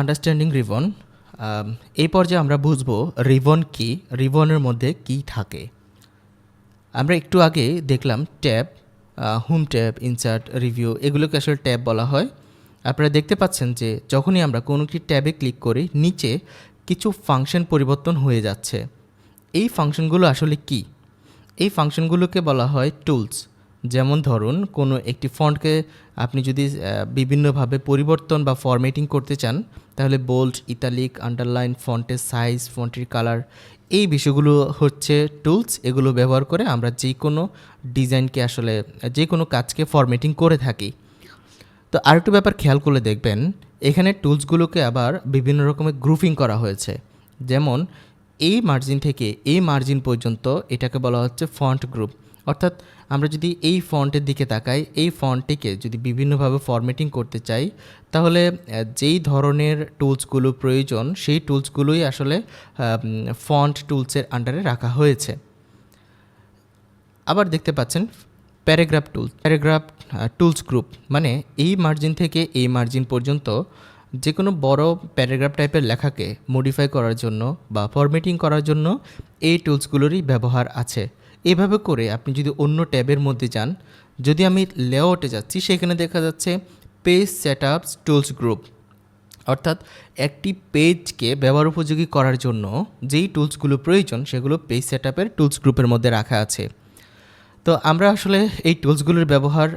Understanding ribbon এই পর্যায়ে আমরা বুঝব রিবন কি রিবনের মধ্যে কি থাকে। আমরা একটু আগে দেখলাম tab home tab, insert, review, এগুলোকে আসলে ট্যাব বলা হয়। আপনারা দেখতে পাচ্ছেন যে যখনই আমরা কোনো একটি ট্যাবে ক্লিক করি, নিচে কিছু ফাংশন পরিবর্তন হয়ে যাচ্ছে। এই ফাংশনগুলো আসলে কি? এই ফাংশনগুলোকে বলা হয় টুলস। যেমন ধরুন, কোনো একটি ফন্টকে আপনি যদি বিভিন্নভাবে পরিবর্তন বা ফরম্যাটিং করতে চান, তাহলে বোল্ড ইতালিক আন্ডারলাইন ফন্টের সাইজ ফন্টের কালার এই বিষয়গুলো হচ্ছে টুলস এগুলো ব্যবহার করে আমরা যে কোনো ডিজাইনকে আসলে যে কোনো কাজকে ফরম্যাটিং করে থাকি। তো আরেকটু ব্যাপার খেয়াল করলে দেখবেন, এখানে টুলসগুলোকে আবার বিভিন্ন রকমের গ্রুপিং করা হয়েছে। যেমন, এই মার্জিন থেকে এই মার্জিন পর্যন্ত এটাকে বলা হচ্ছে ফন্ট গ্রুপ অর্থাৎ আমরা যদি এই ফন্টের দিকে তাকাই, এই ফন্টটিকে যদি বিভিন্নভাবে ফরম্যাটিং করতে চাই, তাহলে যেই ধরনের টুলসগুলো প্রয়োজন, সেই টুলসগুলোই আসলে ফন্ট টুলসের আন্ডারে রাখা হয়েছে। আবার দেখতে পাচ্ছেন paragraph tool paragraph tools group মানে এই মার্জিন থেকে এই মার্জিন পর্যন্ত যে কোনো বড় প্যারাগ্রাফ টাইপের লেখাকে মডিফাই করার জন্য বা ফরম্যাটিং করার জন্য এই টুলসগুলোরই ব্যবহার আছে। এভাবে করে আপনি যদি অন্য ট্যাবের মধ্যে যান, যদি আমি লেআউটে যাচ্ছি, সেখানে দেখা যাচ্ছে page setups tools group অর্থাৎ একটি পেজকে ব্যবহার উপযোগী করার জন্য যেই টুলসগুলো প্রয়োজন, সেগুলো পেজ সেট আপের টুলস গ্রুপের মধ্যে রাখা আছে। তো আমরা আসলে এই টুলসগুলোর ব্যবহার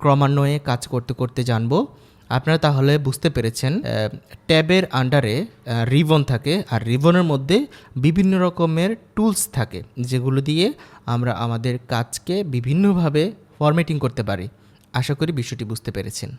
ক্রমান্বয়ে কাজ করতে করতে জানব। আপনারা তাহলে বুঝতে পেরেছেন ট্যাবের আন্ডারে রিবন থাকে আর রিবনের মধ্যে বিভিন্ন রকমের টুলস থাকে যেগুলো দিয়ে আমরা আমাদের কাজকে বিভিন্নভাবে ফরম্যাটিং করতে পারি। আশা করি বিষয়টি বুঝতে পেরেছেন।